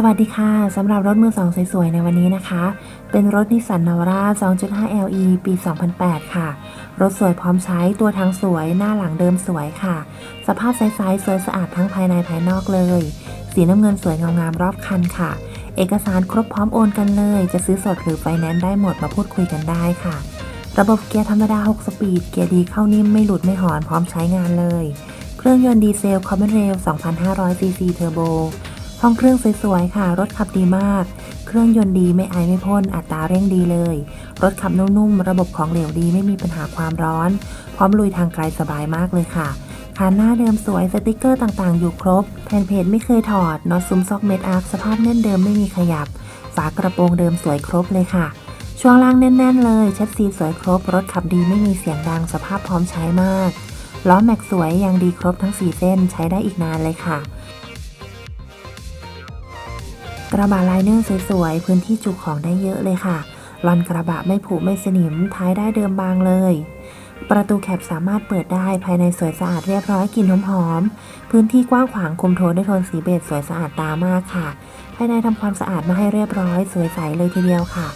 สวัสดีค่ะสำหรับรถมือสองสวยๆ ในวันนี้นะคะ เป็นรถนิสสันนาวร่า 2.5 LE ปี 2008 ค่ะ รถสวยพร้อมใช้ตัวทั้งสวยหน้าหลังเดิมสวยค่ะ สภาพใสๆสวยสะอาดทั้งภายในภายนอกเลย สีน้ำเงินสวยงามๆรอบคันค่ะ เอกสารครบพร้อมโอนกันเลย จะซื้อสดหรือไฟแนนซ์ได้หมดมาพูดคุยกันได้ค่ะ ระบบเกียร์ธรรมดา 6 สปีด เกียร์ดีเข้านิ่มไม่หลุดไม่หอนพร้อมใช้งานเลย เครื่องยนต์ดีเซลคอมเมนเรล 2,500ซีซีเทอร์โบ ห้องเครื่องสวยๆค่ะ รถขับดีมาก เครื่องยนต์ดีไม่ไอไม่พ่น อัตราเร่งดีเลย รถขับนุ่มๆ ระบบของเหลวดีไม่มีปัญหาความร้อน พร้อมลุยทางไกลสบายมากเลยค่ะคันหน้าเดิมสวยสติกเกอร์ต่างๆ อยู่ครบ แผ่นเพจไม่เคยถอดน็อตซุ้มซอกเม็ดอาร์คสภาพแน่นเดิมไม่มีขยับ ฝากระโปรงเดิมสวยครบเลยค่ะ ช่วงล่างแน่น ๆ เลยชัดซีสวยครบ รถขับดีไม่มีเสียงดังสภาพพร้อมใช้มากล้อแม็กสวยยังดีครบทั้ง 4 เส้นใช้ได้อีกนานเลยค่ะ กระบะไลเนอร์สวยๆพื้นที่จุของได้เยอะเลยค่ะลอนกระบะไม่ผุไม่สนิมท้ายได้เดิมบางเลย ประตูแคปสามารถเปิดได้ภายในสวยสะอาดเรียบร้อยกลิ่นหอมๆพื้นที่กว้างขวางคุมโทนด้วยโทนสีเบจสวยสะอาดตามากค่ะ ภายในทำความสะอาดมาให้เรียบร้อย สวยใสเลยทีเดียวค่ะ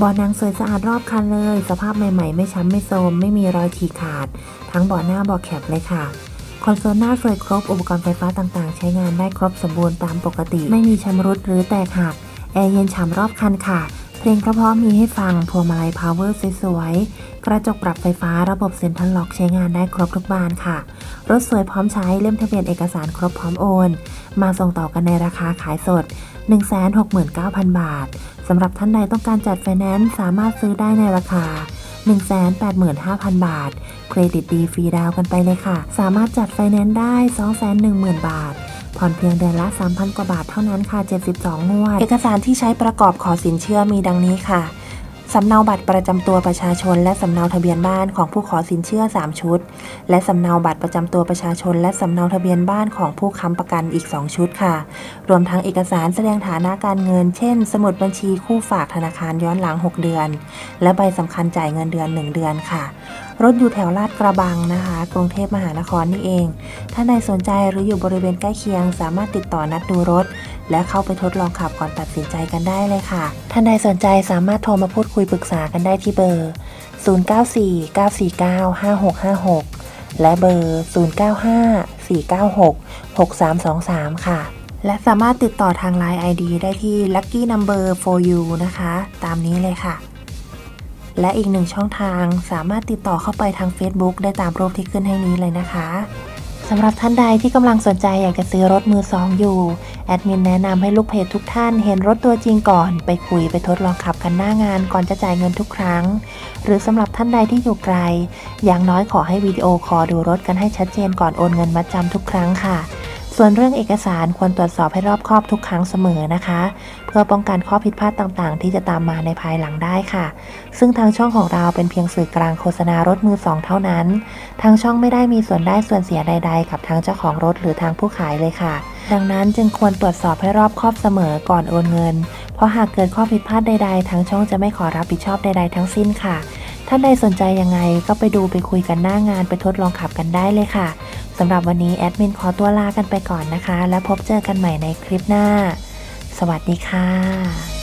บาะหนังสวยสะอาดรอบคันเลย สภาพใหม่ๆ ไม่ช้ำไม่โทรมไม่มีรอยฉีกขาด ทั้งบาะหน้าบาะแคปเลยค่ะ คอนโซลหน้าสวยครบอุปกรณ์ไฟฟ้าต่างๆ ใช้งานได้ครบสมบูรณ์ตามปกติ ไม่มีชำรุดหรือแตกหัก แอร์เย็นฉ่ำรอบคันค่ะ เพลงเพราะๆมีให้ฟังพวงมาลัยพาวเวอร์สวยๆ กระจกปรับไฟฟ้าระบบเซ็นทรัลล็อกใช้งานได้ครบทุกบานค่ะ รถสวยพร้อมใช้เล่มทะเบียนเอกสารครบพร้อมโอน มาส่งต่อกันในราคาขายสด 169,000 บาทสำหรับท่านใดต้องการจัดไฟแนนซ์สามารถซื้อได้ในราคา 185,000 บาท เครดิตดีฟรีดาวกันไปเลยค่ะ สามารถจัดไฟแนนซ์ได้ 210,000 บาท ผ่อนเพียงเดือนละ 3,000 กว่าบาทเท่านั้นค่ะ 72 งวด เอกสารที่ใช้ประกอบขอสินเชื่อมีดังนี้ค่ะ สำเนาบัตรประจำตัวประชาชน และสำเนาทะเบียนบ้านของผู้ขอสินเชื่อ 3 ชุด และสำเนาบัตรประจำตัวประชาชน และสำเนาทะเบียนบ้านของผู้ค้ำประกันอีก 2 ชุดค่ะ รวมทั้งเอกสารแสดงฐานะการเงิน เช่น สมุดบัญชีคู่ฝากธนาคารย้อนหลัง 6 เดือน และใบสำคัญจ่ายเงินเดือน 1 เดือนค่ะ รถอยู่แถวลาดกระบังนะคะ กรุงเทพมหานครนี่เอง ถ้าใดสนใจหรืออยู่บริเวณใกล้เคียง สามารถติดต่อนัดดูรถ และเข้าไปทดลองขับก่อนตัดสินใจกันได้เลยค่ะ ท่านใดสนใจสามารถโทรมาพูดคุยปรึกษากันได้ที่เบอร์ 0949495656 และเบอร์ 0954966323 ค่ะ และสามารถติดต่อทาง Line ID ได้ที่ Lucky Number for you นะคะ ตามนี้เลยค่ะและอีกหนึ่งช่องทางสามารถติดต่อเข้าไปทาง Facebook ได้ตามรูปที่ขึ้นให้นี้เลยนะคะ สำหรับท่านใดที่กำลังสนใจอยากจะซื้อรถมือสองอยู่ แอดมินแนะนำให้ลูกเพจทุกท่านเห็นรถตัวจริงก่อน ไปคุยไปทดลองขับกันหน้างานก่อนจะจ่ายเงินทุกครั้ง หรือสำหรับท่านใดที่อยู่ไกล อย่างน้อยขอให้วิดีโอคอลดูรถกันให้ชัดเจนก่อนโอนเงินมาจำทุกครั้งค่ะ ส่วนเรื่องเอกสารควรตรวจสอบให้รอบคอบทุกครั้งเสมอนะคะ เพื่อป้องกันข้อผิดพลาดต่างๆ ที่จะตามมาในภายหลังได้ค่ะ ซึ่งทางช่องของเราเป็นเพียงสื่อกลางโฆษณารถมือสองเท่านั้น ทางช่องไม่ได้มีส่วนได้ส่วนเสียใด ๆ กับทางเจ้าของรถหรือทางผู้ขายเลยค่ะ ดังนั้นจึงควรตรวจสอบให้รอบคอบเสมอก่อนโอนเงิน เพราะหากเกิดข้อผิดพลาดใด ๆ ทางช่องจะไม่ขอรับผิดชอบใด ๆ ทั้งสิ้นค่ะท่านใดสนใจยังไงก็ไปดูไปคุยกันหน้างานไปทดลองขับกันได้เลยค่ะ สำหรับวันนี้แอดมินขอตัวลากันไปก่อนนะคะ และพบเจอกันใหม่ในคลิปหน้า สวัสดีค่ะ